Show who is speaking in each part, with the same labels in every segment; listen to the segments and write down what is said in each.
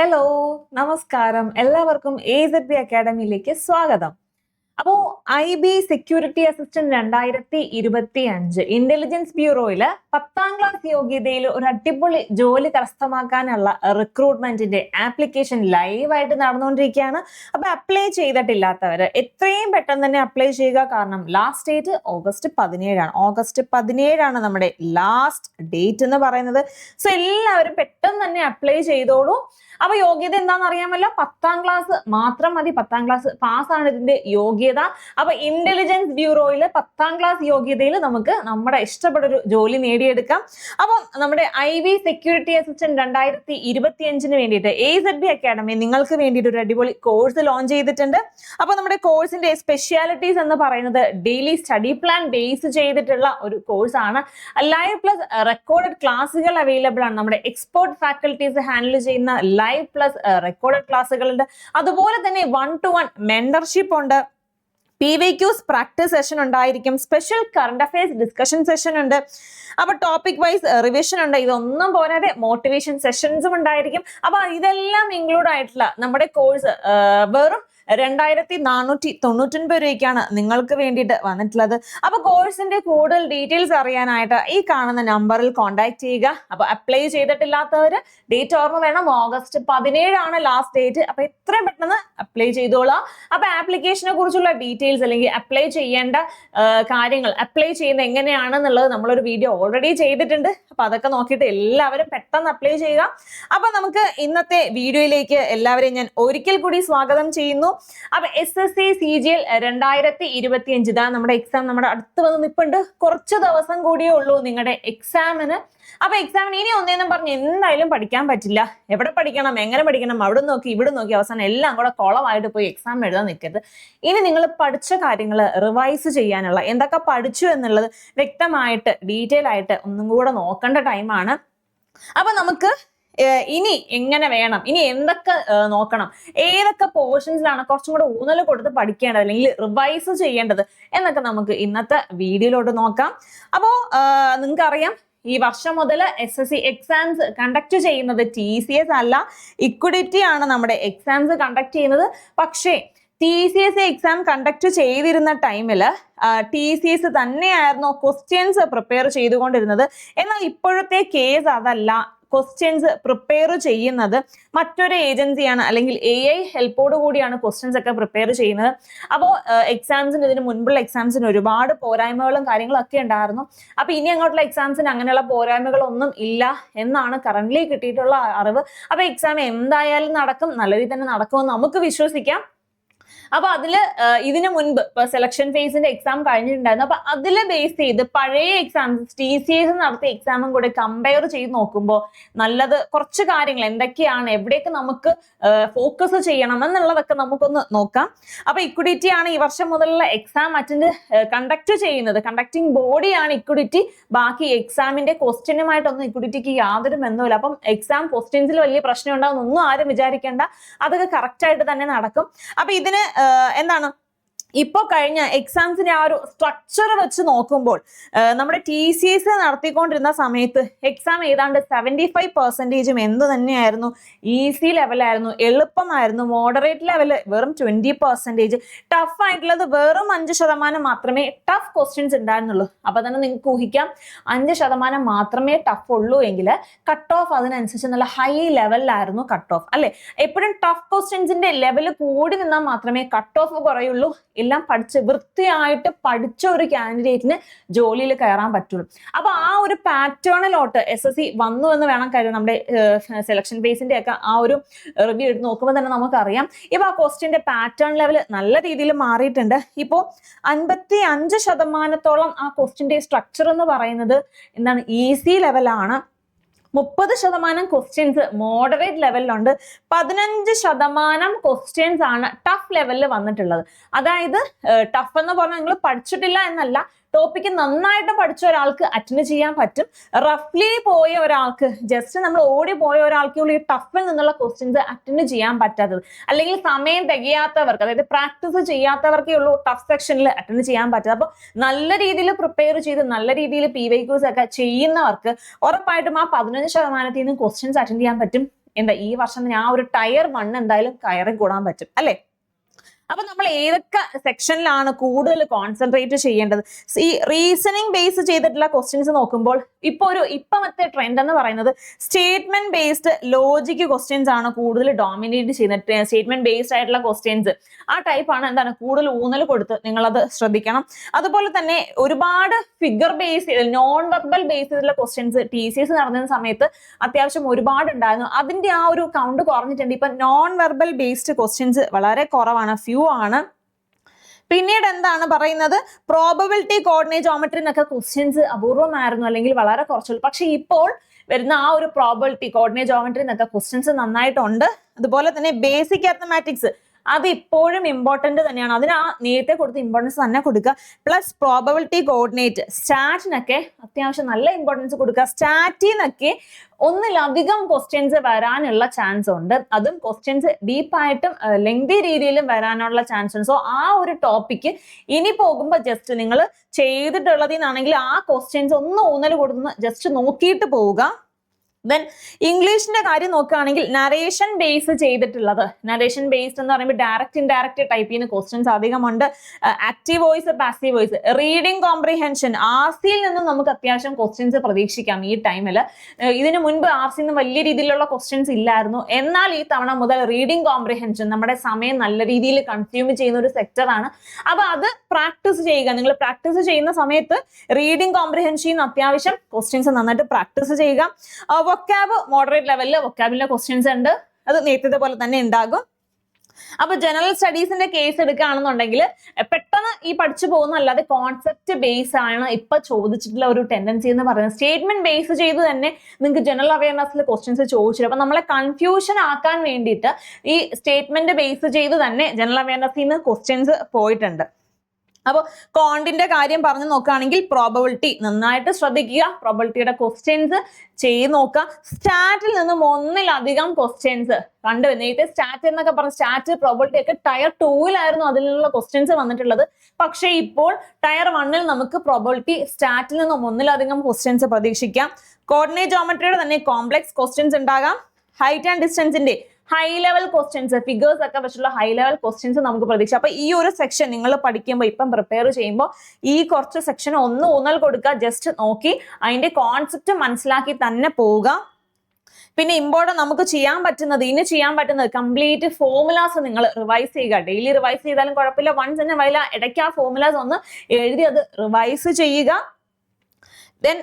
Speaker 1: Hello നമസ്കാരം. എല്ലാവർക്കും A Z B അക്കാഡമിയിലേക്ക് സ്വാഗതം. അപ്പോ ഐ ബി സെക്യൂരിറ്റി അസിസ്റ്റന്റ് രണ്ടായിരത്തി ഇരുപത്തി അഞ്ച് ഇന്റലിജൻസ് ബ്യൂറോയിൽ പത്താം ക്ലാസ് യോഗ്യതയിൽ ഒരു അടിപൊളി ജോലി കരസ്ഥമാക്കാനുള്ള റിക്രൂട്ട്മെന്റിന്റെ ആപ്ലിക്കേഷൻ ലൈവായിട്ട് നടന്നുകൊണ്ടിരിക്കുകയാണ്. അപ്പൊ അപ്ലൈ ചെയ്തിട്ടില്ലാത്തവർ എത്രയും പെട്ടെന്ന് തന്നെ അപ്ലൈ ചെയ്യുക. കാരണം ലാസ്റ്റ് ഡേറ്റ് ഓഗസ്റ്റ് പതിനേഴാണ്. ഓഗസ്റ്റ് പതിനേഴാണ് നമ്മുടെ ലാസ്റ്റ് ഡേറ്റ് എന്ന് പറയുന്നത്. സോ എല്ലാവരും പെട്ടെന്ന് തന്നെ അപ്ലൈ ചെയ്തോളൂ. അപ്പൊ യോഗ്യത എന്താണെന്ന് അറിയാമല്ലോ? പത്താം ക്ലാസ് മാത്രം മതി. പത്താം ക്ലാസ് പാസ്സാണ് ഇതിന്റെ യോഗ്യത. അപ്പൊ ഇന്റലിജൻസ് ബ്യൂറോയിലെ പത്താം ക്ലാസ് യോഗ്യതയിൽ നമുക്ക് നമ്മുടെ ഇഷ്ടപ്പെട്ടൊരു ജോലി നേടിയെടുക്കാം. അപ്പം നമ്മുടെ ഐ വി സെക്യൂരിറ്റി അസിസ്റ്റന്റ് രണ്ടായിരത്തി ഇരുപത്തി അഞ്ചിന് വേണ്ടിയിട്ട് എ സെഡ് ബി അക്കാഡമി നിങ്ങൾക്ക് വേണ്ടിയിട്ട് ഒരു അടിപൊളി കോഴ്സ് ലോഞ്ച് ചെയ്തിട്ടുണ്ട്. അപ്പൊ നമ്മുടെ കോഴ്സിന്റെ സ്പെഷ്യാലിറ്റീസ് എന്ന് പറയുന്നത് ഡെയിലി സ്റ്റഡി പ്ലാൻ ബേസ് ചെയ്തിട്ടുള്ള ഒരു കോഴ്സ് ആണ്. ലൈവ് പ്ലസ് റെക്കോർഡഡ് ക്ലാസ്സുകൾ അവൈലബിൾ ആണ്. നമ്മുടെ എക്സ്പേർട്ട് ഫാക്കൽറ്റീസ് ഹാൻഡിൽ ചെയ്യുന്ന ലൈവ് പ്ലസ് റെക്കോർഡഡ് ക്ലാസ്സുകളുണ്ട് അതുപോലെ തന്നെ വൺ ടു വൺ മെന്റർഷിപ്പ് ഉണ്ട്. P V Qs practice session ഉണ്ടായിരിക്കും. Special current affairs discussion session ഉണ്ട്. അപ്പൊ ടോപ്പിക് വൈസ് റിവിഷൻ ഉണ്ട്. ഇതൊന്നും പോരാതെ മോട്ടിവേഷൻ സെഷൻസും ഉണ്ടായിരിക്കും. അപ്പൊ ഇതെല്ലാം ഇൻക്ലൂഡ് ആയിട്ടുള്ള നമ്മുടെ കോഴ്സ് വെറും രണ്ടായിരത്തി നാനൂറ്റി തൊണ്ണൂറ്റൊൻപത് രൂപയ്ക്കാണ് നിങ്ങൾക്ക് വേണ്ടിയിട്ട് വന്നിട്ടുള്ളത്. അപ്പൊ കോഴ്സിന്റെ കൂടുതൽ ഡീറ്റെയിൽസ് അറിയാനായിട്ട് ഈ കാണുന്ന നമ്പറിൽ കോൺടാക്ട് ചെയ്യുക. അപ്പൊ അപ്ലൈ ചെയ്തിട്ടില്ലാത്തവർ ഡേറ്റ് ഓർമ്മ വേണം. ഓഗസ്റ്റ് പതിനേഴാണ് ലാസ്റ്റ് ഡേറ്റ് അപ്പൊ എത്രയും പെട്ടെന്ന് അപ്ലൈ ചെയ്തോളാം. അപ്പൊ ആപ്ലിക്കേഷനെ കുറിച്ചുള്ള ഡീറ്റെയിൽസ് അല്ലെങ്കിൽ അപ്ലൈ ചെയ്യേണ്ട കാര്യങ്ങൾ അപ്ലൈ ചെയ്യുന്നത് എങ്ങനെയാണെന്നുള്ളത് നമ്മളൊരു വീഡിയോ ഓൾറെഡി ചെയ്തിട്ടുണ്ട്. അപ്പൊ അതൊക്കെ നോക്കിയിട്ട് എല്ലാവരും പെട്ടെന്ന് അപ്ലൈ ചെയ്യുക. അപ്പൊ നമുക്ക് ഇന്നത്തെ വീഡിയോയിലേക്ക് എല്ലാവരെയും ഞാൻ ഒരിക്കൽ കൂടി സ്വാഗതം ചെയ്യുന്നു. അപ്പൊ S S C C G L രണ്ടായിരത്തി ഇരുപത്തി അഞ്ച് ഇതാ നമ്മുടെ എക്സാം നമ്മുടെ അടുത്ത് വന്ന് നിൽപ്പുണ്ട് കുറച്ച് ദിവസം കൂടിയേ ഉള്ളൂ നിങ്ങളുടെ എക്സാമിന് അപ്പൊ എക്സാമിന് ഇനി ഒന്നേന്നും പറഞ്ഞ് എന്തായാലും പഠിക്കാൻ പറ്റില്ല. എവിടെ പഠിക്കണം എങ്ങനെ പഠിക്കണം അവിടെ നോക്കി ഇവിടെ നോക്കി അവസാനം എല്ലാം കൂടെ കുളമായിട്ട് പോയി എക്സാം എഴുതാൻ നിൽക്കരുത് ഇനി നിങ്ങൾ പഠിച്ച കാര്യങ്ങൾ റിവൈസ് ചെയ്യാനുള്ള എന്തൊക്കെ പഠിച്ചു എന്നുള്ളത് വ്യക്തമായിട്ട് ഡീറ്റെയിൽ ആയിട്ട് ഒന്നും കൂടെ നോക്കേണ്ട ടൈമാണ് അപ്പൊ നമുക്ക് ഇനി എങ്ങനെ വേണം? ഇനി എന്തൊക്കെ നോക്കണം? ഏതൊക്കെ പോർഷൻസിലാണ് കുറച്ചും കൂടെ ഊന്നൽ കൊടുത്ത് പഠിക്കേണ്ടത്? അല്ലെങ്കിൽ റിവൈസ് ചെയ്യേണ്ടത്? എന്നൊക്കെ നമുക്ക് ഇന്നത്തെ വീഡിയോയിലോട്ട് നോക്കാം. അപ്പോൾ നിങ്ങൾക്ക് അറിയാം ഈ വർഷം മുതൽ S S C exams conduct ചെയ്യുന്നത് ടി സി എസ് അല്ല. ഇക്വിഡിറ്റി ആണ് നമ്മുടെ എക്സാംസ് കണ്ടക്ട് ചെയ്യുന്നത്. പക്ഷേ T C S exam conduct ചെയ്തിരുന്ന ടൈമിൽ ടി സി എസ് തന്നെയായിരുന്നു ക്വസ്റ്റ്യൻസ് പ്രിപ്പയർ ചെയ്തുകൊണ്ടിരുന്നത്. എന്നാൽ ഇപ്പോഴത്തെ കേസ് അതല്ല. ക്വസ്റ്റ്യൻസ് പ്രിപ്പയർ ചെയ്യുന്നത് മറ്റൊരു ഏജൻസിയാണ് അല്ലെങ്കിൽ എ ഐ ഹെൽപ്പോട് കൂടിയാണ് ക്വസ്റ്റ്യൻസ് ഒക്കെ പ്രിപ്പയർ ചെയ്യുന്നത്. അപ്പോൾ എക്സാംസിന് ഇതിന് മുൻപുള്ള എക്സാംസിന് ഒരുപാട് പോരായ്മകളും കാര്യങ്ങളും ഒക്കെ ഉണ്ടായിരുന്നു. അപ്പോൾ ഇനി അങ്ങോട്ടുള്ള എക്സാംസിന് അങ്ങനെയുള്ള പോരായ്മകളൊന്നും ഇല്ല എന്നാണ് കറന്റ്ലി കിട്ടിയിട്ടുള്ള അറിവ്. അപ്പോൾ എക്സാം എന്തായാലും നടക്കും നല്ല രീതിയിൽ തന്നെ നടക്കുമെന്ന് നമുക്ക് വിശ്വസിക്കാം. അപ്പൊ അതിൽ ഇതിനു മുൻപ് ഇപ്പൊ സെലക്ഷൻ ഫേസിന്റെ എക്സാം കഴിഞ്ഞിട്ടുണ്ടായിരുന്നു. അപ്പൊ അതിൽ ബേസ് ചെയ്ത് പഴയ എക്സാംസ് ടി സി എസ് നടത്തിയ എക്സാമും കൂടെ കമ്പയർ ചെയ്ത് നോക്കുമ്പോൾ നല്ലത് കുറച്ച് കാര്യങ്ങൾ എന്തൊക്കെയാണ് എവിടെയൊക്കെ നമുക്ക് ഫോക്കസ് ചെയ്യണം എന്നുള്ളതൊക്കെ നമുക്കൊന്ന് നോക്കാം. അപ്പൊ ഇക്വിഡിറ്റി ആണ് ഈ വർഷം മുതലുള്ള എക്സാം അറ്റൻഡ് കണ്ടക്ട് ചെയ്യുന്നത്. കണ്ടക്ടിങ് ബോഡിയാണ് ഇക്വിഡിറ്റി ബാക്കി എക്സാമിന്റെ ക്വസ്റ്റ്യനുമായിട്ടൊന്നും ഇക്വിഡിറ്റിക്ക് യാതൊരു ബന്ധമില്ല അപ്പം എക്സാം ക്വസ്റ്റ്യൻസിൽ വലിയ പ്രശ്നം ഉണ്ടാവും ഒന്നും ആരും വിചാരിക്കേണ്ട. അതൊക്കെ കറക്റ്റ് ആയിട്ട് തന്നെ നടക്കും. അപ്പൊ ഇതിന് എന്താണ്? ഇപ്പോൾ കഴിഞ്ഞ എക്സാംസിന്റെ ആ ഒരു സ്ട്രക്ചർ വെച്ച് നോക്കുമ്പോൾ നമ്മുടെ ടി സി എസ് നടത്തിക്കൊണ്ടിരുന്ന സമയത്ത് എക്സാം ഏതാണ്ട് സെവന്റി ഫൈവ് പെർസെന്റേജും എന്ത് തന്നെയായിരുന്നു ഈസി ലെവലായിരുന്നു എളുപ്പമായിരുന്നു മോഡറേറ്റ് ലെവൽ വെറും ട്വന്റി പെർസെന്റേജ് ടഫ് ആയിട്ടുള്ളത് വെറും അഞ്ച് ശതമാനം മാത്രമേ ടഫ് ക്വസ്റ്റ്യൻസ് ഉണ്ടായിരുന്നുള്ളൂ. അപ്പോൾ തന്നെ നിങ്ങൾക്ക് ഊഹിക്കാം അഞ്ച് ശതമാനം മാത്രമേ ടഫ് ഉള്ളൂ എങ്കിൽ കട്ട് ഓഫ് അതിനനുസരിച്ച് നല്ല ഹൈ ലെവലിലായിരുന്നു കട്ട് ഓഫ് അല്ലേ? എപ്പോഴും ടഫ് ക്വസ്റ്റ്യൻസിന്റെ ലെവൽ കൂടി നിന്നാൽ മാത്രമേ കട്ട് ഓഫ് കുറയുള്ളൂ. എല്ലാം പഠിച്ച് വൃത്തിയായിട്ട് പഠിച്ച ഒരു കാൻഡിഡേറ്റിന് ജോലിയിൽ കയറാൻ പറ്റുള്ളൂ. അപ്പൊ ആ ഒരു പാറ്റേണിലോട്ട് എസ് എസ് സി വന്നു എന്ന് വേണം കാര്യം നമ്മുടെ സെലക്ഷൻ ബേസിന്റെ ഒക്കെ ആ ഒരു റിവ്യൂ എടുത്ത് നോക്കുമ്പോൾ തന്നെ നമുക്കറിയാം. ഇപ്പൊ ആ ക്വസ്റ്റ്യന്റെ പാറ്റേൺ ലെവൽ നല്ല രീതിയിൽ മാറിയിട്ടുണ്ട്. ഇപ്പോൾ അൻപത്തി അഞ്ച് ശതമാനത്തോളം ആ ക്വസ്റ്റ്യന്റെ സ്ട്രക്ചർ എന്ന് പറയുന്നത് എന്താണ്? ഈസി ലെവലാണ് മുപ്പത് ശതമാനം ക്വസ്റ്റ്യൻസ് മോഡറേറ്റ് ലെവലിലുണ്ട് പതിനഞ്ച് ശതമാനം ക്വസ്റ്റ്യൻസ് ആണ് ടഫ് ലെവലിൽ വന്നിട്ടുള്ളത്. അതായത് ടഫ് എന്ന് പറഞ്ഞാൽ നിങ്ങൾ പഠിച്ചിട്ടില്ല എന്നല്ല ടോപ്പിക്ക് നന്നായിട്ട് പഠിച്ച ഒരാൾക്ക് അറ്റൻഡ് ചെയ്യാൻ പറ്റും. റഫ്ലി പോയ ഒരാൾക്ക് ജസ്റ്റ് നമ്മൾ ഓടി പോയ ഒരാൾക്ക് ഈ ടഫിൽ നിന്നുള്ള ക്വസ്റ്റ്യൻസ് അറ്റൻഡ് ചെയ്യാൻ പറ്റാത്തത്. അല്ലെങ്കിൽ സമയം തികയാത്തവർക്ക് അതായത് പ്രാക്ടീസ് ചെയ്യാത്തവർക്കേ ഉള്ളൂ ടഫ് സെക്ഷനിൽ അറ്റൻഡ് ചെയ്യാൻ പറ്റാത്തത്. അപ്പോൾ നല്ല രീതിയിൽ പ്രിപ്പയർ ചെയ്ത് നല്ല രീതിയിൽ പി വൈ ക്യൂസ് ഒക്കെ ചെയ്യുന്നവർക്ക് ഉറപ്പായിട്ടും ആ പതിനഞ്ച് ശതമാനത്തിൽ നിന്ന് ക്വസ്റ്റ്യൻസ് അറ്റൻഡ് ചെയ്യാൻ പറ്റും. എന്താ ഈ വർഷം ഞാൻ ആ ഒരു ടയർ വൺ എന്തായാലും കയറി കൂടാൻ പറ്റും. അല്ലേ? അപ്പൊ നമ്മൾ ഏതൊക്കെ സെക്ഷനിലാണ് കൂടുതൽ കോൺസെൻട്രേറ്റ് ചെയ്യേണ്ടത്? ഈ റീസണിങ് ബേസ് ചെയ്തിട്ടുള്ള ക്വസ്റ്റ്യൻസ് നോക്കുമ്പോൾ ഇപ്പൊ ഒരു ഇപ്പമത്തെ ട്രെൻഡ് എന്ന് പറയുന്നത് സ്റ്റേറ്റ്മെന്റ് ബേസ്ഡ് ലോജിക് ക്വസ്റ്റ്യൻസ് ആണ് കൂടുതൽ ഡോമിനേറ്റ് ചെയ്യുന്നത്. സ്റ്റേറ്റ്മെന്റ് ബേസ്ഡ് ആയിട്ടുള്ള ക്വസ്റ്റ്യൻസ് ആ ടൈപ്പാണ് എന്താണ്? കൂടുതൽ ഊന്നൽ കൊടുത്ത് നിങ്ങൾ അത് ശ്രദ്ധിക്കണം. അതുപോലെ തന്നെ ഒരുപാട് figure base non verbal base ചെയ്തിട്ടുള്ള ക്വസ്റ്റ്യൻസ് ടി സി എസ് നടന്ന സമയത്ത് അത്യാവശ്യം ഒരുപാട് ഉണ്ടായിരുന്നു അതിന്റെ ആ ഒരു കൗണ്ട് കുറഞ്ഞിട്ടുണ്ട്. ഇപ്പൊ നോൺ വെർബൽ ബേസ്ഡ് ക്വസ്റ്റ്യൻസ് വളരെ കുറവാണ്. ഫ്യൂ ആണ്. പിന്നീട് എന്താണ് പറയുന്നത്? പ്രോബബിലിറ്റി കോർഡിനേറ്റ് ജോമെട്രി എന്നൊക്കെ ക്വസ്റ്റ്യൻസ് അപൂർവമായിരുന്നു അല്ലെങ്കിൽ വളരെ കുറച്ചുള്ളൂ. പക്ഷെ ഇപ്പോൾ വരുന്ന ആ ഒരു പ്രോബബിലിറ്റി കോർഡിനേറ്റ് ജോമെട്രി എന്നൊക്കെ ക്വസ്റ്റ്യൻസ് നന്നായിട്ടുണ്ട്. അതുപോലെ തന്നെ ബേസിക് അത്തമാറ്റിക്സ് അത് ഇപ്പോഴും ഇമ്പോർട്ടന്റ് തന്നെയാണ്. അതിന് ആ നേരത്തെ കൊടുത്ത ഇമ്പോർട്ടൻസ് തന്നെ കൊടുക്കുക. പ്ലസ് പ്രോബബിലിറ്റി കോർഡിനേറ്റ് സ്റ്റാറ്റിനൊക്കെ അത്യാവശ്യം നല്ല ഇമ്പോർട്ടൻസ് കൊടുക്കുക. സ്റ്റാറ്റിന്നൊക്കെ ഒന്നിലധികം ക്വസ്റ്റ്യൻസ് വരാനുള്ള ചാൻസ് ഉണ്ട്. അതും ക്വസ്റ്റ്യൻസ് ഡീപ്പായിട്ടും ലെങ്തി രീതിയിലും വരാനുള്ള ചാൻസ് ഉണ്ട്. സോ ആ ഒരു ടോപ്പിക്ക് ഇനി പോകുമ്പോൾ ജസ്റ്റ് നിങ്ങൾ ചെയ്തിട്ടുള്ളതിൽ നിന്നാണെങ്കിൽ ആ ക്വസ്റ്റ്യൻസ് ഒന്ന് ഊന്നൽ കൊടുത്ത് ജസ്റ്റ് നോക്കിയിട്ട് പോവുക. ദെൻ ഇംഗ്ലീഷിന്റെ കാര്യം നോക്കുകയാണെങ്കിൽ നറേഷൻ ബേസ് ചെയ്തിട്ടുള്ളത്. നറേഷൻ ബേസ്ഡ് എന്ന് പറയുമ്പോൾ ഡയറക്റ്റ് ഇൻഡയറക്റ്റ് ടൈപ്പ് ചെയ്യുന്ന questions അധികമുണ്ട്. Active voice passive voice reading comprehension R സിയിൽ നിന്നും നമുക്ക് അത്യാവശ്യം ക്വസ്റ്റ്യൻസ് പ്രതീക്ഷിക്കാം ഈ ടൈമിൽ ഇതിനു മുൻപ് ആർ നിന്ന് വലിയ രീതിയിലുള്ള ക്വസ്റ്റ്യൻസ് ഇല്ലായിരുന്നു. എന്നാൽ ഈ തവണ മുതൽ റീഡിംഗ് കോംപ്രിഹെൻഷൻ നമ്മുടെ സമയം നല്ല രീതിയിൽ കൺസ്യൂം ചെയ്യുന്ന ഒരു സെക്ടറാണ് അപ്പോൾ അത് പ്രാക്ടീസ് ചെയ്യുക. നിങ്ങൾ പ്രാക്ടീസ് ചെയ്യുന്ന സമയത്ത് റീഡിംഗ് കോംപ്രിഹെൻഷൻ അത്യാവശ്യം ക്വസ്റ്റ്യൻസ് നന്നായിട്ട് പ്രാക്ടീസ് ചെയ്യുക. വൊക്കാബ് മോഡറേറ്റ് ലെവലിൽ വൊക്കാബിലെ ക്വസ്റ്റ്യൻസ് ഉണ്ട്. അത് നേരത്തെ പോലെ തന്നെ ഉണ്ടാകും. അപ്പൊ ജനറൽ സ്റ്റഡീസിന്റെ കേസ് എടുക്കുകയാണെന്നുണ്ടെങ്കിൽ പെട്ടെന്ന് ഈ പഠിച്ചു പോകുന്ന അല്ലാതെ കോൺസെപ്റ്റ് ബേസ് ആണ് ഇപ്പൊ ചോദിച്ചിട്ടുള്ള ഒരു ടെൻഡൻസി എന്ന് പറയുന്നത്. സ്റ്റേറ്റ്മെന്റ് ബേസ് ചെയ്ത് തന്നെ നിങ്ങൾക്ക് ജനറൽ അവയർനെസ്സിൽ ക്വസ്റ്റ്യൻസ് ചോദിച്ചിട്ട് അപ്പൊ നമ്മളെ കൺഫ്യൂഷൻ ആക്കാൻ വേണ്ടിയിട്ട് ഈ സ്റ്റേറ്റ്മെന്റ് ബേസ് ചെയ്ത് തന്നെ ജനറൽ അവയർനെസ്സിൽ നിന്ന് ക്വസ്റ്റ്യൻസ് പോയിട്ടുണ്ട്. അപ്പോൾ കോണ്ടിന്റെ കാര്യം പറഞ്ഞു നോക്കുകയാണെങ്കിൽ പ്രോബബിലിറ്റി നന്നായിട്ട് ശ്രദ്ധിക്കുക. പ്രോബബിലിറ്റിയുടെ ക്വസ്റ്റ്യൻസ് ചെയ്ത് നോക്കുക. സ്റ്റാറ്റിൽ നിന്നും ഒന്നിലധികം ക്വസ്റ്റ്യൻസ് കണ്ടു നേരത്തെ സ്റ്റാറ്റ് എന്നൊക്കെ പറഞ്ഞ സ്റ്റാറ്റ് പ്രോബിലിറ്റി ഒക്കെ ടയർ ടൂവിലായിരുന്നു അതിൽ നിന്നുള്ള ക്വസ്റ്റ്യൻസ് വന്നിട്ടുള്ളത്. പക്ഷേ ഇപ്പോൾ ടയർ വണ്ണിൽ നമുക്ക് പ്രോബിലിറ്റി സ്റ്റാറ്റിൽ നിന്നും ഒന്നിലധികം ക്വസ്റ്റ്യൻസ് പ്രതീക്ഷിക്കാം. കോർഡിനേറ്റ് ജോമെട്രിയുടെ തന്നെ കോംപ്ലക്സ് ക്വസ്റ്റ്യൻസ് ഉണ്ടാകാം. ഹൈറ്റ് ആൻഡ് ഡിസ്റ്റൻസിന്റെ ഹൈ ലെവൽ ക്വസ്റ്റ്യൻസ് ഫിഗേഴ്സ് ഒക്കെ വെച്ചുള്ള ഹൈ ലെവൽ ക്വസ്റ്റ്യൻസ് നമുക്ക് പ്രതീക്ഷ അപ്പൊ ഈ ഒരു സെക്ഷൻ നിങ്ങൾ പഠിക്കുമ്പോൾ ഇപ്പം പ്രിപ്പയർ ചെയ്യുമ്പോൾ ഈ കുറച്ച് സെക്ഷൻ ഒന്ന് ഊന്നൽ കൊടുക്കുക ജസ്റ്റ് നോക്കി അതിന്റെ കോൺസെപ്റ്റ് മനസ്സിലാക്കി തന്നെ പോവുക. പിന്നെ ഇമ്പോർട്ടന്റ് നമുക്ക് ചെയ്യാൻ പറ്റുന്നത് ഇനി ചെയ്യാൻ പറ്റുന്നത് കംപ്ലീറ്റ് ഫോർമുലാസ് നിങ്ങൾ റിവൈസ് ചെയ്യുക. ഡെയിലി റിവൈസ് ചെയ്താലും കുഴപ്പമില്ല. വൺസ് തന്നെ വൈല ഇടയ്ക്ക് ആ ഫോർമുലാസ് ഒന്ന് എഴുതി അത് റിവൈസ് ചെയ്യുക. ദെൻ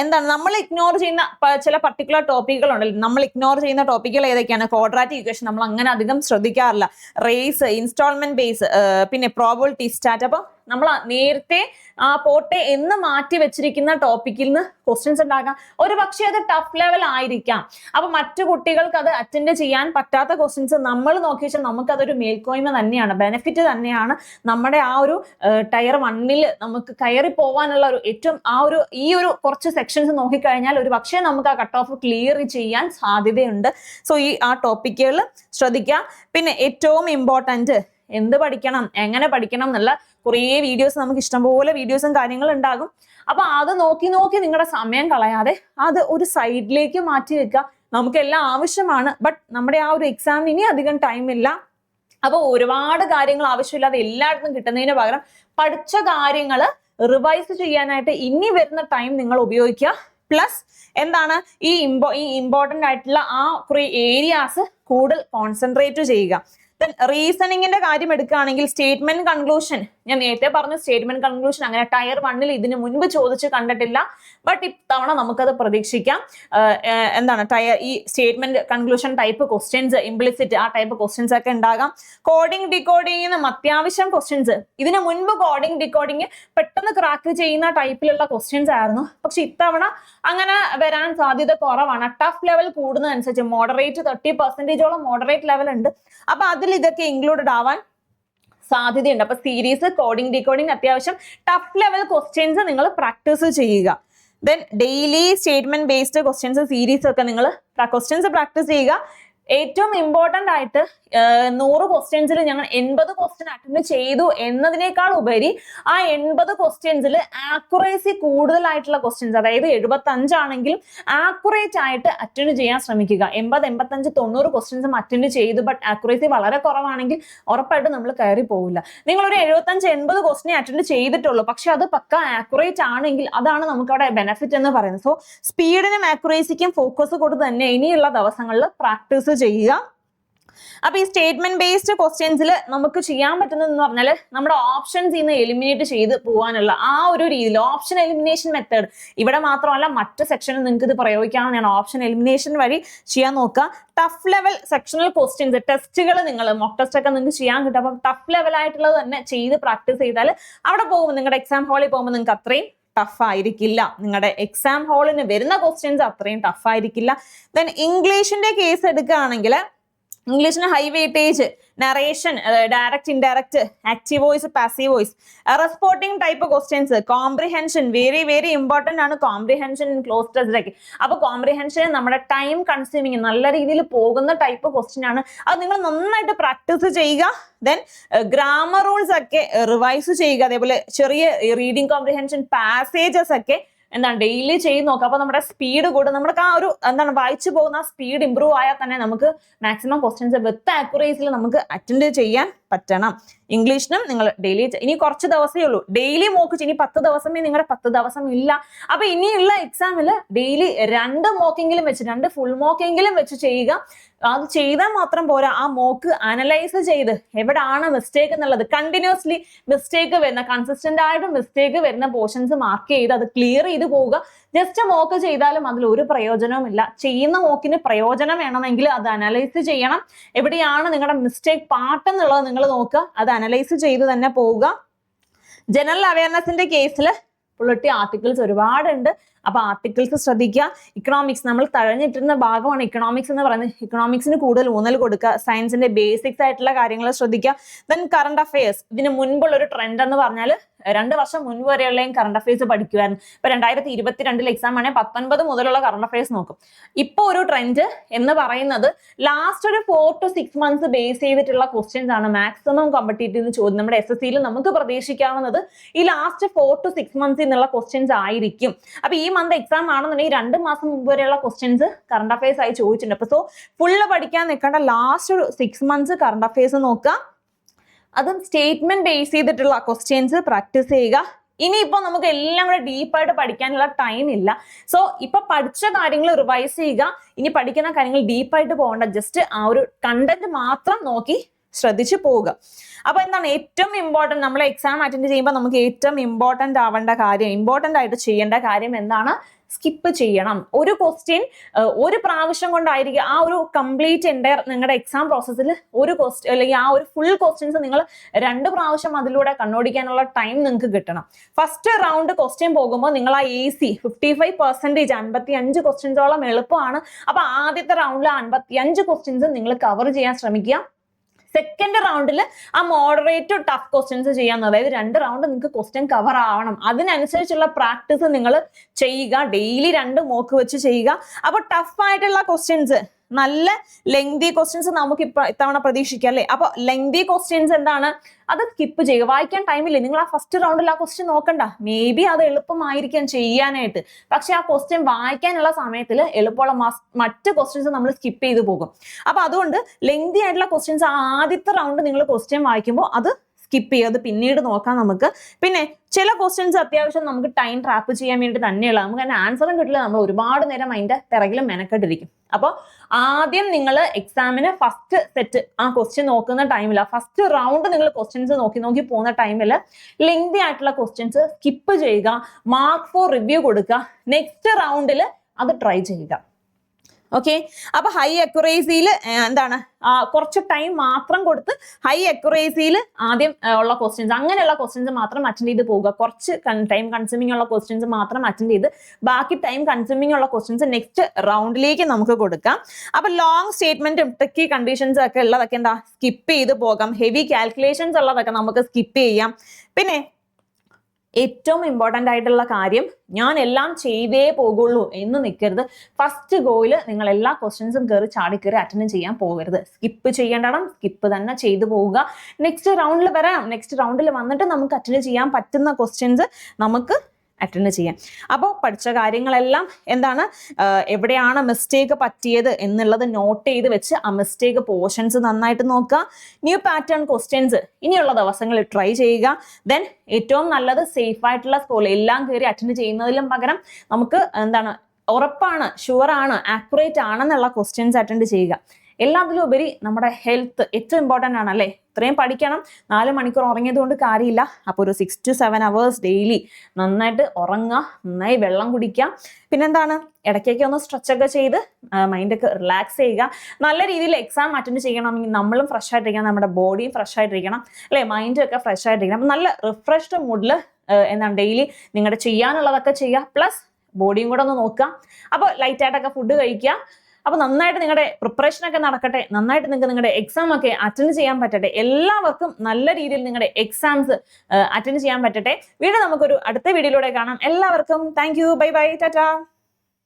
Speaker 1: എന്താണ്? നമ്മൾ ഇഗ്നോർ ചെയ്യുന്ന ചില പർട്ടിക്കുലർ ടോപ്പിക്കുകൾ ഉണ്ടല്ലോ. നമ്മൾ ഇഗ്നോർ ചെയ്യുന്ന ടോപ്പിക്കുകൾ ഏതൊക്കെയാണ്? ക്വാഡ്രാറ്റിക് ഇക്വേഷൻ നമ്മൾ അങ്ങനെ അധികം ശ്രദ്ധിക്കാറില്ല. റേസ് ഇൻസ്റ്റാൾമെന്റ് ബേസ് പിന്നെ പ്രോബിലിറ്റി സ്റ്റാറ്റ് അപ്പോൾ നമ്മൾ നേരത്തെ ആ പോട്ടെ എന്ന് മാറ്റി വെച്ചിരിക്കുന്ന ടോപ്പിക്കിൽ നിന്ന് ക്വസ്റ്റ്യൻസ് ഉണ്ടാകാം. ഒരു പക്ഷേ അത് ടഫ് ലെവൽ ആയിരിക്കാം. അപ്പൊ മറ്റു കുട്ടികൾക്ക് അത് അറ്റൻഡ് ചെയ്യാൻ പറ്റാത്ത ക്വസ്റ്റ്യൻസ് നമ്മൾ നോക്കി വെച്ചാൽ നമുക്കതൊരു മേൽക്കോയ്മ തന്നെയാണ് ബെനിഫിറ്റ് തന്നെയാണ്. നമ്മുടെ ആ ഒരു ടയർ വണ്ണിൽ നമുക്ക് കയറി പോകാനുള്ള ഒരു ഏറ്റവും ആ ഒരു ഈ ഒരു കുറച്ച് സെക്ഷൻസ് നോക്കിക്കഴിഞ്ഞാൽ ഒരു പക്ഷേ നമുക്ക് ആ കട്ട് ഓഫ് ക്ലിയർ ചെയ്യാൻ സാധ്യതയുണ്ട്. സോ ഈ ആ ടോപ്പിക്കുകൾ ശ്രദ്ധിക്കുക പിന്നെ ഏറ്റവും ഇമ്പോർട്ടന്റ് എന്ത് പഠിക്കണം എങ്ങനെ പഠിക്കണം എന്നുള്ള കുറേ വീഡിയോസ് നമുക്ക് ഇഷ്ടംപോലെ വീഡിയോസും കാര്യങ്ങളും ഉണ്ടാകും. അപ്പൊ അത് നോക്കി നോക്കി നിങ്ങളുടെ സമയം കളയാതെ അത് ഒരു സൈഡിലേക്ക് മാറ്റി വെക്കുക നമുക്കെല്ലാം ആവശ്യമാണ് ബട്ട് നമ്മുടെ ആ ഒരു എക്സാമിന് ഇനി അധികം ടൈം ഇല്ല. അപ്പൊ ഒരുപാട് കാര്യങ്ങൾ ആവശ്യമില്ലാതെ എല്ലായിടത്തും കിട്ടുന്നതിന് പകരം പഠിച്ച കാര്യങ്ങൾ റിവൈസ് ചെയ്യാനായിട്ട് ഇനി വരുന്ന ടൈം നിങ്ങൾ ഉപയോഗിക്കുക. പ്ലസ് എന്താണ്? ഈ ഇമ്പോ ഈ ഇമ്പോർട്ടന്റ് ആയിട്ടുള്ള ആ കുറേ ഏരിയാസ് കൂടുതൽ കോൺസെൻട്രേറ്റ് ചെയ്യുക. ദെൻ റീസണിങ്ങിന്റെ കാര്യം എടുക്കുകയാണെങ്കിൽ സ്റ്റേറ്റ്മെന്റ് കൺക്ലൂഷൻ ഞാൻ നേരത്തെ പറഞ്ഞ സ്റ്റേറ്റ്മെന്റ് കൺക്ലൂഷൻ അങ്ങനെ ടയർ വണ്ണിൽ ഇതിന് മുൻപ് ചോദിച്ച് കണ്ടിട്ടില്ല. ബട്ട് ഇത്തവണ നമുക്കത് പ്രതീക്ഷിക്കാം. എന്താണ് ടയർ ഈ statement conclusion type questions implicit ആ ടൈപ്പ് ക്വസ്റ്റ്യൻസ് ഒക്കെ ഉണ്ടാകാം. കോഡിംഗ് ഡിക്കോഡിംഗ് എന്നും അത്യാവശ്യം ക്വസ്റ്റ്യൻസ് ഇതിനു മുൻപ് കോഡിംഗ് ഡിക്കോഡിംഗ് പെട്ടെന്ന് ക്രാക്ക് ചെയ്യുന്ന ടൈപ്പിലുള്ള ക്വസ്റ്റ്യൻസ് ആയിരുന്നു. പക്ഷെ ഇത്തവണ അങ്ങനെ വരാൻ സാധ്യത കുറവാണ്. ടഫ് ലെവൽ കൂടുന്നതനുസരിച്ച് മോഡറേറ്റ് തേർട്ടി പെർസെന്റേജോളം മോഡറേറ്റ് ലെവൽ ഉണ്ട്. അപ്പൊ അതിൽ ഇതൊക്കെ ഇൻക്ലൂഡഡ് ആവാൻ സാധ്യതയുണ്ട്. അപ്പൊ സീരീസ് കോഡിംഗ് ഡീകോഡിംഗ് അത്യാവശ്യം ടഫ് ലെവൽ ക്വസ്റ്റ്യൻസ് നിങ്ങൾ പ്രാക്ടീസ് ചെയ്യുക. Then daily statement based questions series ഒക്കെ നിങ്ങൾ ക്വസ്റ്റ്യൻസ് പ്രാക്ടീസ് ചെയ്യുക. ഏറ്റവും ഇമ്പോർട്ടന്റ് ആയിട്ട് നൂറ് ക്വസ്റ്റ്യൻസിൽ ഞങ്ങൾ എൺപത് ക്വസ്റ്റ്യൻ അറ്റൻഡ് ചെയ്തു എന്നതിനേക്കാൾ ഉപരി ആ എൺപത് ക്വസ്റ്റ്യൻസിൽ ആക്യുറേസി കൂടുതലായിട്ടുള്ള ക്വസ്റ്റ്യൻസ് അതായത് എഴുപത്തി അഞ്ചാണെങ്കിലും ആക്യുറേറ്റ് ആയിട്ട് അറ്റൻഡ് ചെയ്യാൻ ശ്രമിക്കുക. എൺപത് എൺപത്തഞ്ച് തൊണ്ണൂറ് ക്വസ്റ്റ്യൻസും അറ്റൻഡ് ചെയ്തു ബട്ട് ആക്യുറേസി വളരെ കുറവാണെങ്കിൽ ഉറപ്പായിട്ടും നമ്മൾ കയറി പോകില്ല നിങ്ങൾ ഒരു എഴുപത്തഞ്ച് എൺപത് ക്വസ്റ്റ്യൻ അറ്റൻഡ് ചെയ്തിട്ടുള്ളൂ പക്ഷെ അത് പക്ക ആക്യുറേറ്റ് ആണെങ്കിൽ അതാണ് നമുക്ക് അവിടെ ബെനിഫിറ്റ് എന്ന് പറയുന്നത്. സോ സ്പീഡിനും ആക്യുറേസിക്കും ഫോക്കസ് കൊടുത്ത് തന്നെ ഇനിയുള്ള ദിവസങ്ങളിൽ പ്രാക്ടീസ് ചെയ്യുക. അപ്പൊ ഈ സ്റ്റേറ്റ്മെന്റ് ബേസ്ഡ് ക്വസ്റ്റ്യൻസിൽ നമുക്ക് ചെയ്യാൻ പറ്റുന്നതെന്ന് പറഞ്ഞാൽ നമ്മുടെ ഓപ്ഷൻസ് ഇന്ന് എലിമിനേറ്റ് ചെയ്ത് പോകാനുള്ള ആ ഒരു രീതിയിൽ ഓപ്ഷൻ എലിമിനേഷൻ മെത്തേഡ് ഇവിടെ മാത്രമല്ല മറ്റു സെക്ഷനിൽ നിങ്ങൾക്ക് ഇത് പ്രയോഗിക്കാവുന്നതാണ് ഓപ്ഷൻ എലിമിനേഷൻ വഴി ചെയ്യാൻ നോക്കുക. ടഫ് ലെവൽ സെക്ഷണൽ ക്വസ്റ്റ്യൻസ് ടെസ്റ്റുകൾ നിങ്ങൾ മോക്ക് ടെസ്റ്റ് ഒക്കെ നിങ്ങൾക്ക് ചെയ്യാൻ കിട്ടും. അപ്പം ടഫ് ലെവൽ ആയിട്ടുള്ളത് തന്നെ ചെയ്ത് പ്രാക്ടീസ് ചെയ്താൽ അവിടെ പോകുമ്പോൾ നിങ്ങളുടെ എക്സാം ഹാളിൽ പോകുമ്പോൾ നിങ്ങൾക്ക് അത്രയും ടഫ് ആയിരിക്കില്ല. നിങ്ങളുടെ എക്സാം ഹാളിന് വരുന്ന ക്വസ്റ്റ്യൻസ് അത്രയും ടഫ് ആയിരിക്കില്ല. ദെൻ ഇംഗ്ലീഷിന്റെ കേസ് എടുക്കുകയാണെങ്കിൽ ഇംഗ്ലീഷിന് high weightage narration direct indirect active voice passive voice reporting type questions comprehension very very important ആണ് കോംപ്രിഹെൻഷൻ ഇൻ ക്ലോസ് ടെസ്റ്റിലേക്ക് അപ്പൊ കോംപ്രിഹെൻഷൻ നമ്മുടെ ടൈം കൺസ്യൂമിങ് നല്ല രീതിയിൽ പോകുന്ന ടൈപ്പ് ക്വസ്റ്റ്യൻ ആണ്. അത് നിങ്ങൾ നന്നായിട്ട് പ്രാക്ടീസ് ചെയ്യുക ദെൻ ഗ്രാമർ റൂൾസ് ഒക്കെ റിവൈസ് ചെയ്യുക. അതേപോലെ ചെറിയ റീഡിംഗ് കോംപ്രിഹെൻഷൻ പാസേജസ് ഒക്കെ എന്താണ് ഡെയിലി ചെയ്ത് നോക്കുക അപ്പൊ നമ്മുടെ സ്പീഡ് കൂടും. നമ്മുടെ ആ ഒരു എന്താണ് വായിച്ചു പോകുന്ന സ്പീഡ് ഇമ്പ്രൂവ് ആയാൽ തന്നെ നമുക്ക് മാക്സിമം ക്വസ്റ്റ്യൻസ് വിത്ത് ആക്യുറേസിൽ നമുക്ക് അറ്റൻഡ് ചെയ്യാൻ പറ്റണം. ഇംഗ്ലീഷിനും നിങ്ങൾ ഡെയിലി ഇനി കുറച്ച് ദിവസമേ ഉള്ളൂ. ഡെയിലി മോക്ക് ഇനി പത്ത് ദിവസമേ നിങ്ങളുടെ പത്ത് ദിവസം ഇല്ല. അപ്പൊ ഇനിയുള്ള എക്സാമിൽ ഡെയിലി രണ്ട് മോക്കെങ്കിലും വെച്ച് രണ്ട് ഫുൾ മോക്കെങ്കിലും വെച്ച് ചെയ്യുക. അത് ചെയ്താൽ മാത്രം പോരാ. ആ മോക്ക് അനലൈസ് ചെയ്ത് എവിടാണ് മിസ്റ്റേക്ക് എന്നുള്ളത്. കണ്ടിന്യൂസ്ലി മിസ്റ്റേക്ക് വരുന്ന കൺസിസ്റ്റന്റ് ആയിട്ട് മിസ്റ്റേക്ക് വരുന്ന പോർഷൻസ് മാർക്ക് ചെയ്ത് അത് ക്ലിയർ ചെയ്ത് പോവുക. ജസ്റ്റ് മോക്ക് ചെയ്താലും അതിൽ ഒരു പ്രയോജനവും ഇല്ല. ചെയ്യുന്ന മോക്കിന് പ്രയോജനം വേണമെങ്കിൽ അത് അനലൈസ് ചെയ്യണം. എവിടെയാണ് നിങ്ങളുടെ മിസ്റ്റേക്ക് പാർട്ട് എന്നുള്ളത് നിങ്ങൾ നോക്കുക. അത് അനലൈസ് ചെയ്ത് തന്നെ പോവുക. ജനറൽ അവയർനെസിന്റെ കേസിൽ പുള്ളട്ടി ആർട്ടിക്കിൾസ് ഒരുപാടുണ്ട്. അപ്പൊ ആർട്ടിക്കിൾസ് ശ്രദ്ധിക്കുക. ഇക്കണോമിക്സ് നമ്മൾ തഴഞ്ഞിട്ടിരുന്ന ഭാഗമാണ് ഇക്കണോമിക്സ് എന്ന് പറയുന്നത്. ഇക്കണോമിക്സിന് കൂടുതൽ ഊന്നൽ കൊടുക്കുക. സയൻസിന്റെ ബേസിക്സ് ആയിട്ടുള്ള കാര്യങ്ങൾ ശ്രദ്ധിക്കുക. ദെൻ കറണ്ട് അഫയേഴ്സ് ഇതിന് മുൻപുള്ള ഒരു ട്രെൻഡ് എന്ന് പറഞ്ഞാൽ രണ്ട് വർഷം മുൻപ് വരെയുള്ളയും കറണ്ട് അഫയേഴ്സ് പഠിക്കുമായിരുന്നു ഇപ്പൊ രണ്ടായിരത്തി ഇരുപത്തിരണ്ടിൽ എക്സാം ആണെങ്കിൽ പത്തൊൻപത് മുതലുള്ള കറണ്ട് അഫയേഴ്സ് നോക്കും. ഇപ്പൊ ഒരു ട്രെൻഡ് എന്ന് പറയുന്നത് ലാസ്റ്റ് ഒരു four to six months base ചെയ്തിട്ടുള്ള ക്വസ്റ്റ്യൻസ് ആണ് മാക്സിമം കോമ്പറ്റേറ്റീവ് ചോദ്യം. നമ്മുടെ എസ് എസ് സിയിൽ നമുക്ക് പ്രതീക്ഷിക്കാവുന്നത് ഈ last four to six months എന്നുള്ള ക്വസ്റ്റ്യൻസ് ആയിരിക്കും. അപ്പൊ ഈ മന്ത് എക്സാം ആണെന്നുണ്ടെങ്കിൽ രണ്ട് മാസം മുമ്പ് വരെയുള്ള ക്വസ്റ്റ്യൻസ് കറണ്ട് അഫയേഴ്സ് ആയി ചോദിച്ചിട്ടുണ്ട്. അപ്പൊ സോ ഫുള്ള് പഠിക്കാൻ നിൽക്കേണ്ട ലാസ്റ്റ് ഒരു സിക്സ് മന്ത്സ് കറണ്ട് അഫയേഴ്സ് നോക്കുക. അതും സ്റ്റേറ്റ്മെന്റ് ബേസ് ചെയ്തിട്ടുള്ള ക്വസ്റ്റ്യൻസ് പ്രാക്ടീസ് ചെയ്യുക. ഇനിയിപ്പോൾ നമുക്ക് എല്ലാം കൂടെ ഡീപ്പായിട്ട് പഠിക്കാനുള്ള ടൈം ഇല്ല. സോ ഇപ്പൊ പഠിച്ച കാര്യങ്ങൾ റിവൈസ് ചെയ്യുക. ഇനി പഠിക്കുന്ന കാര്യങ്ങൾ ഡീപ്പായിട്ട് പോകേണ്ട. ജസ്റ്റ് ആ ഒരു കണ്ടന്റ് മാത്രം നോക്കി ശ്രദ്ധിച്ചു പോവുക. അപ്പൊ എന്താണ് ഏറ്റവും ഇമ്പോർട്ടന്റ് നമ്മൾ എക്സാം അറ്റൻഡ് ചെയ്യുമ്പോൾ നമുക്ക് ഏറ്റവും ഇമ്പോർട്ടന്റ് ആവേണ്ട കാര്യം ഇമ്പോർട്ടന്റ് ആയിട്ട് ചെയ്യേണ്ട കാര്യം എന്താണ്? സ്കിപ്പ് ചെയ്യണം. ഒരു ക്വസ്റ്റ്യൻ ഒരു പ്രാവശ്യം കൊണ്ടായിരിക്കും ആ ഒരു കംപ്ലീറ്റ് എന്റയർ നിങ്ങളുടെ എക്സാം പ്രോസസ്സിൽ ഒരു ക്വസ്റ്റ്യൻ അല്ലെങ്കിൽ ആ ഒരു ഫുൾ ക്വസ്റ്റ്യൻസ് നിങ്ങൾ രണ്ട് പ്രാവശ്യം അതിലൂടെ കണ്ണോടിക്കാനുള്ള ടൈം നിങ്ങൾക്ക് കിട്ടണം. ഫസ്റ്റ് റൗണ്ട് ക്വസ്റ്റ്യൻ പോകുമ്പോൾ നിങ്ങൾ ആ A C fifty five percentage അൻപത്തി അഞ്ച് ക്വസ്റ്റ്യൻസോളം എളുപ്പമാണ്. അപ്പോൾ ആദ്യത്തെ റൗണ്ടിൽ അൻപത്തി അഞ്ച് ക്വസ്റ്റ്യൻസ് നിങ്ങൾ കവർ ചെയ്യാൻ ശ്രമിക്കുക. സെക്കൻഡ് റൗണ്ടിൽ ആ മോഡറേറ്റ് ടഫ് ക്വസ്റ്റ്യൻസ് ചെയ്യാന്ന്. അതായത് രണ്ട് റൗണ്ട് നിങ്ങൾക്ക് ക്വസ്റ്റ്യൻ കവർ ആവണം. അതിനനുസരിച്ചുള്ള പ്രാക്ടീസ് നിങ്ങൾ ചെയ്യുക. ഡെയിലി രണ്ട് മോക്ക് വെച്ച് ചെയ്യുക. അപ്പൊ ടഫ് ആയിട്ടുള്ള ക്വസ്റ്റ്യൻസ് നല്ല ലെങ്തി ക്വസ്റ്റ്യൻസ് നമുക്ക് ഇപ്പൊ ഇത്തവണ പ്രതീക്ഷിക്കാം അല്ലേ? അപ്പൊ ലെങ്തി ക്വസ്റ്റ്യൻസ് എന്താണ്? അത് സ്കിപ്പ് ചെയ്യുക. വായിക്കാൻ ടൈമില്ല നിങ്ങൾ ആ ഫസ്റ്റ് റൗണ്ടിൽ ആ ക്വസ്റ്റ്യൻ നോക്കണ്ട. മേ ബി അത് എളുപ്പമായിരിക്കാം ചെയ്യാനായിട്ട്. പക്ഷെ ആ ക്വസ്റ്റ്യൻ വായിക്കാനുള്ള സമയത്തിൽ എളുപ്പമുള്ള മറ്റ് ക്വസ്റ്റ്യൻസ് നമ്മൾ സ്കിപ്പ് ചെയ്ത് പോകും. അപ്പൊ അതുകൊണ്ട് ലെങ്തി ആയിട്ടുള്ള ക്വസ്റ്റ്യൻസ് ആദ്യത്തെ റൗണ്ട് നിങ്ങൾ ക്വസ്റ്റ്യൻ വായിക്കുമ്പോൾ അത് സ്കിപ്പ് ചെയ്യും. അത് പിന്നീട് നോക്കാം നമുക്ക്. പിന്നെ ചില ക്വസ്റ്റ്യൻസ് അത്യാവശ്യം നമുക്ക് ടൈം ട്രാപ്പ് ചെയ്യാൻ വേണ്ടി തന്നെയുള്ള നമുക്ക് അതിന്റെ ആൻസറും കിട്ടില്ല. നമ്മൾ ഒരുപാട് നേരം അതിന്റെ പിറകിലും മെനക്കെട്ടിരിക്കും. അപ്പോൾ ആദ്യം നിങ്ങൾ എക്സാമിന് ഫസ്റ്റ് സെറ്റ് ആ ക്വസ്റ്റ്യൻ നോക്കുന്ന ടൈമിൽ ഫസ്റ്റ് റൗണ്ട് നിങ്ങൾ ക്വസ്റ്റ്യൻസ് നോക്കി നോക്കി പോകുന്ന ടൈമിൽ ലെങ്തി ആയിട്ടുള്ള ക്വസ്റ്റ്യൻസ് സ്കിപ്പ് ചെയ്യുക മാർക്ക് ഫോർ റിവ്യൂ കൊടുക്കുക നെക്സ്റ്റ് റൗണ്ടിൽ അത് ട്രൈ ചെയ്യുക. ഓക്കെ അപ്പൊ ഹൈ അക്യുറേസിയിൽ എന്താണ്? കുറച്ച് ടൈം മാത്രം കൊടുത്ത് ഹൈ അക്യുറേസിയിൽ ആദ്യം ഉള്ള ക്വസ്റ്റ്യൻസ് അങ്ങനെയുള്ള ക്വസ്റ്റ്യൻസ് മാത്രം അറ്റൻഡ് ചെയ്ത് പോവുക. കുറച്ച് ടൈം കൺസ്യൂമിംഗ് ഉള്ള ക്വസ്റ്റ്യൻസ് മാത്രം അറ്റൻഡ് ചെയ്ത് ബാക്കി ടൈം കൺസ്യൂമിംഗ് ഉള്ള ക്വസ്റ്റ്യൻസ് നെക്സ്റ്റ് റൗണ്ടിലേക്ക് നമുക്ക് കൊടുക്കാം. അപ്പൊ ലോങ് സ്റ്റേറ്റ്മെന്റും ട്രിക്കി കണ്ടീഷൻസ് ഒക്കെ ഉള്ളതൊക്കെ എന്താ? സ്കിപ്പ് ചെയ്ത് പോകാം. ഹെവി കാൽക്കുലേഷൻസ് ഉള്ളതൊക്കെ നമുക്ക് സ്കിപ്പ് ചെയ്യാം. പിന്നെ ഏറ്റവും ഇമ്പോർട്ടന്റ് ആയിട്ടുള്ള കാര്യം ഞാൻ എല്ലാം ചെയ്തേ പോകുള്ളൂ എന്ന് നിൽക്കരുത് ഫസ്റ്റ് ഗോയിൽ നിങ്ങൾ എല്ലാ ക്വസ്റ്റ്യൻസും കയറി ചാടി കയറി അറ്റൻഡ് ചെയ്യാൻ പോകരുത്. സ്കിപ്പ് ചെയ്യേണ്ടണം സ്കിപ്പ് തന്നെ ചെയ്തു പോവുക. നെക്സ്റ്റ് റൗണ്ടിൽ വരാം. നെക്സ്റ്റ് റൗണ്ടിൽ വന്നിട്ട് നമുക്ക് അറ്റൻഡ് ചെയ്യാൻ പറ്റുന്ന ക്വസ്റ്റ്യൻസ് നമുക്ക് അറ്റൻഡ് ചെയ്യാൻ. അപ്പോൾ പഠിച്ച കാര്യങ്ങളെല്ലാം എന്താണ് എവിടെയാണ് മിസ്റ്റേക്ക് പറ്റിയത് എന്നുള്ളത് നോട്ട് ചെയ്ത് വെച്ച് ആ മിസ്റ്റേക്ക് പോർഷൻസ് നന്നായിട്ട് നോക്കുക. ന്യൂ പാറ്റേൺ ക്വസ്റ്റ്യൻസ് ഇനിയുള്ള ദിവസങ്ങളിൽ ട്രൈ ചെയ്യുക. ദെൻ ഏറ്റവും നല്ലത് സേഫ് ആയിട്ടുള്ള സ്കൂൾ എല്ലാം കയറി അറ്റൻഡ് ചെയ്യുന്നതിലും പകരം നമുക്ക് എന്താണ് ഉറപ്പാണ് ഷുവറാണ് ആക്യുറേറ്റ് ആണെന്നുള്ള ക്വസ്റ്റ്യൻസ് അറ്റൻഡ് ചെയ്യുക. എല്ലാത്തിലും ഉപരി നമ്മുടെ ഹെൽത്ത് ഏറ്റവും ഇമ്പോർട്ടന്റ് ആണ് അല്ലേ? ഇത്രയും പഠിക്കണം. നാല് മണിക്കൂർ ഉറങ്ങിയത് കൊണ്ട് കാര്യമില്ല. അപ്പോൾ ഒരു six to seven hours daily നന്നായിട്ട് ഉറങ്ങുക നന്നായി വെള്ളം കുടിക്കുക. പിന്നെന്താണ്? ഇടയ്ക്കൊക്കെ ഒന്ന് സ്ട്രെച്ചൊക്കെ ചെയ്ത് മൈൻഡൊക്കെ റിലാക്സ് ചെയ്യുക. നല്ല രീതിയിൽ എക്സാം അറ്റൻഡ് ചെയ്യണമെങ്കിൽ നമ്മളും ഫ്രഷ് ആയിട്ടിരിക്കണം നമ്മുടെ ബോഡിയും ഫ്രഷ് ആയിട്ടിരിക്കണം. അല്ലേ? മൈൻഡും ഒക്കെ ഫ്രഷ് ആയിട്ടിരിക്കണം. നല്ല റിഫ്രഷ്ഡ് മൂഡിൽ എന്താണ് ഡെയിലി നിങ്ങളുടെ ചെയ്യാനുള്ളതൊക്കെ ചെയ്യുക. പ്ലസ് ബോഡിയും കൂടെ ഒന്ന് നോക്കുക. അപ്പോൾ ലൈറ്റായിട്ടൊക്കെ ഫുഡ് കഴിക്കുക. അപ്പോൾ നന്നായിട്ട് നിങ്ങളുടെ പ്രിപ്പറേഷൻ ഒക്കെ നടക്കട്ടെ നന്നായിട്ട് നിങ്ങൾക്ക് നിങ്ങളുടെ എക്സാം ഒക്കെ അറ്റൻഡ് ചെയ്യാൻ പറ്റട്ടെ എല്ലാവർക്കും നല്ല രീതിയിൽ നിങ്ങളുടെ എക്സാംസ് അറ്റൻഡ് ചെയ്യാൻ പറ്റട്ടെ. വീണ്ടും നമുക്കൊരു അടുത്ത വീഡിയോയിലൂടെ കാണാം. എല്ലാവർക്കും thank you bye bye tata